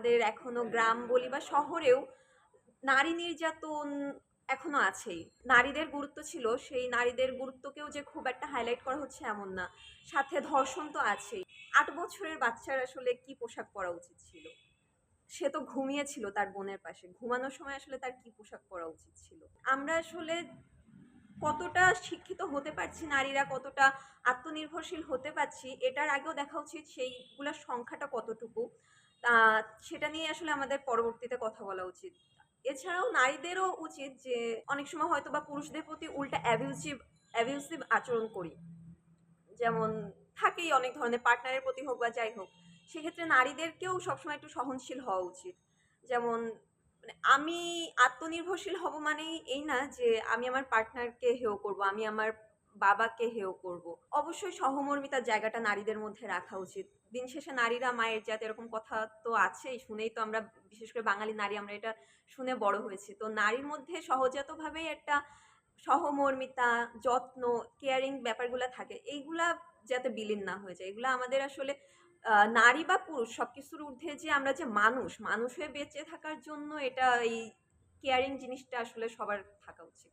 আমাদের এখনও গ্রাম বলি বা শহরেও নারী নির্যাতন এখনও আছেই। নারীদের গুরুত্ব ছিল, সেই নারীদের গুরুত্বকেও যে খুব একটা হাইলাইট করা হচ্ছে এমন না। সাথে ধর্ষণ তো আছেই। আট বছরের বাচ্চার আসলে কি পোশাক পরা উচিত ছিল? সে তো ঘুমিয়েছিল তার বোনের পাশে। ঘুমানোর সময় আসলে তার কি পোশাক পরা উচিত ছিল? আমরা আসলে কতটা শিক্ষিত হতে পারছি, নারীরা কতটা আত্মনির্ভরশীল হতে পারছি, এটার আগেও দেখা উচিত সেইগুলোর সংখ্যাটা কতটুকু। সেটা নিয়ে আসলে আমাদের পরবর্তীতে কথা বলা উচিত। এছাড়াও নারীদেরও উচিত যে, অনেক সময় হয়তো বা পুরুষদের প্রতি উল্টা অ্যাবিউসিভ অ্যাবিউসিভ আচরণ করি। যেমন থাকেই অনেক ধরনের পার্টনারের প্রতি হোক বা যাই হোক, সেক্ষেত্রে নারীদেরকেও সবসময় একটু সহনশীল হওয়া উচিত। যেমন মানে আমি আত্মনির্ভরশীল হব মানেই এই না যে, আমি আমার পার্টনারকে হেয় করব, আমি আমার বাবাকে হেয় করব। অবশ্যই সহমর্মিতার জায়গাটা নারীদের মধ্যে রাখা উচিত। দিন শেষে নারীরা মায়ের জাত এরকম কথা তো আছেই, শুনেই তো আমরা, বিশেষ করে বাঙালি নারী আমরা এটা শুনে বড় হয়েছি। তো নারীর মধ্যে সহজাতভাবেই একটা সহমর্মিতা, যত্ন কেয়ারিং ব্যাপারগুলো থাকে। এইগুলা যাতে বিলীন না হয়ে যায়। এগুলো আমাদের আসলে নারী বা পুরুষ সবকিছুর ঊর্ধ্বে যে আমরা যে মানুষ মানুষ হয়ে বেঁচে থাকার জন্য এটা এই কেয়ারিং জিনিসটা আসলে সবার থাকা উচিত।